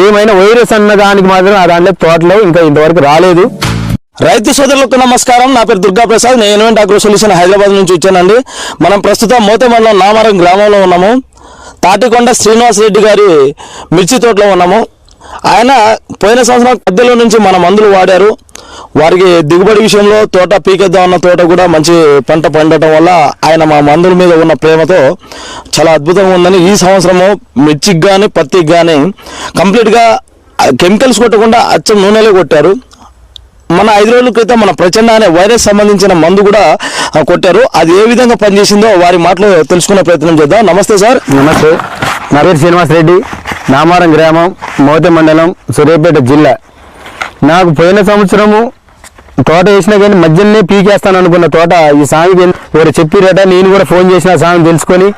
ఏమైనా వైరస్ అన్న దానికి మాత్రం ఆ దాంట్లో తోటలో ఇంకా ఇంతవరకు రాలేదు. రైతు సోదరులకు నమస్కారం. నా పేరు దుర్గా ప్రసాద్ నేను ఇన్వెంట్ అగ్రో సొల్యూషన్ హైదరాబాద్ నుంచి వచ్చానండి. మనం ప్రస్తుతం మోతే మండలం నామరం గ్రామంలో ఉన్నాము. తాటికొండ శ్రీనివాస్ రెడ్డి గారి మిర్చి తోటలో ఉన్నాము. ఆయన పోయిన సంవత్సరం మధ్యలో నుంచి మన మందులు వాడారు. వారికి దిగుబడి విషయంలో తోట పీకేద్దాం అన్న తోట కూడా మంచి పంట పండటం వల్ల ఆయన మా మందుల మీద ఉన్న ప్రేమతో చాలా అద్భుతంగా ఉందని ఈ సంవత్సరము మిర్చికి కానీ పత్తికి కానీ కంప్లీట్గా కెమికల్స్ కొట్టకుండా అచ్చం నూనెలే కొట్టారు. మన ఐదు రోజుల క్రితం మన ప్రచండ అనే వైరస్ సంబంధించిన మందు కూడా కొట్టారు. అది ఏ విధంగా పనిచేసిందో వారి మాటలు తెలుసుకునే ప్రయత్నం చేద్దాం. నమస్తే సార్. నమస్తే. నరేష్ శ్రీనివాస్ రెడ్డి నామారం గ్రామం మోతే మండలం సూర్యాపేట జిల్లా. నాకు పోయిన సంవత్సరము తోట వేసినా కానీ మధ్యలోనే పీకేస్తాను అనుకున్న తోట ఈ స్వామికి ఎవరు చెప్పిరట నేను కూడా ఫోన్ చేసిన స్వామి తెలుసుకొని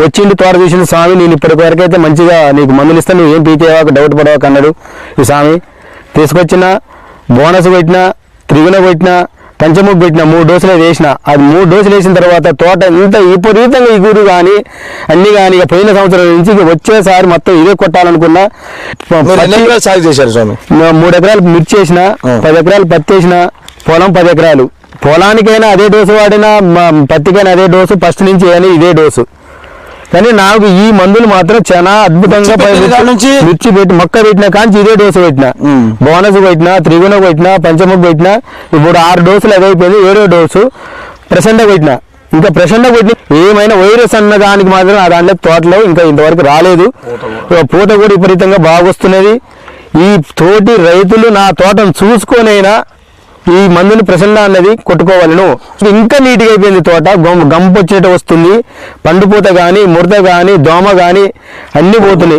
వచ్చింది తోట చూసిన స్వామి నేను ఇప్పటి వరకు అయితే మంచిగా నీకు మందులు ఇస్తాను నువ్వు ఏం పీకేవాక డౌట్ పడవాక అన్నాడు ఈ స్వామి. తీసుకొచ్చిన బోనస్ పెట్టినా త్రిగుణ పెట్టినా పంచముఖ పెట్టిన మూడు డోసులు వేసిన. అది మూడు డోసులు వేసిన తర్వాత తోట ఇంత విపరీతంగా ఇగురు కానీ అన్ని కానీ ఇక పోయిన సంవత్సరం నుంచి వచ్చేసారి మొత్తం ఇదే కొట్టాలనుకున్నా సాగు చేశారు స్వామి? మూడు ఎకరాలు మిర్చి వేసిన. పది ఎకరాలు పత్తి వేసిన పొలం పది ఎకరాలు. పొలానికైనా అదే డోసు వాడినా పత్తికైనా అదే డోసు ఫస్ట్ నుంచి ఇదే డోసు. కానీ నాకు ఈ మందులు మాత్రం చాలా అద్భుతంగా మిర్చి పెట్టిన నుంచి? పెట్టి మొక్క పెట్టిన కాంచి ఇదే డోసు పెట్టిన. బోనస్ పెట్టిన త్రిగుణ పెట్టిన పంచముఖ పెట్టిన ఇప్పుడు ఆరు డోసులు అదైపోయింది ఏడో డోసు ప్రసండ పెట్టిన ఇంకా ప్రసండ పెట్టి ఏమైనా వైరస్ అన్న దానికి మాత్రం ఆ దాంట్లో తోటలో ఇంకా ఇంతవరకు రాలేదు పూత కూడా విపరీతంగా బాగొస్తున్నది ఈ తోటి రైతులు నా తోటను చూసుకొనైనా ఈ మందుని ప్రసన్న అన్నది కొట్టుకోవాలను. ఇంకా నీట్గా అయిపోయింది తోట. గం- వచ్చేట వస్తుంది. పండుపూత కానీ ముడత కానీ దోమ కానీ అన్ని పోతున్నాయి.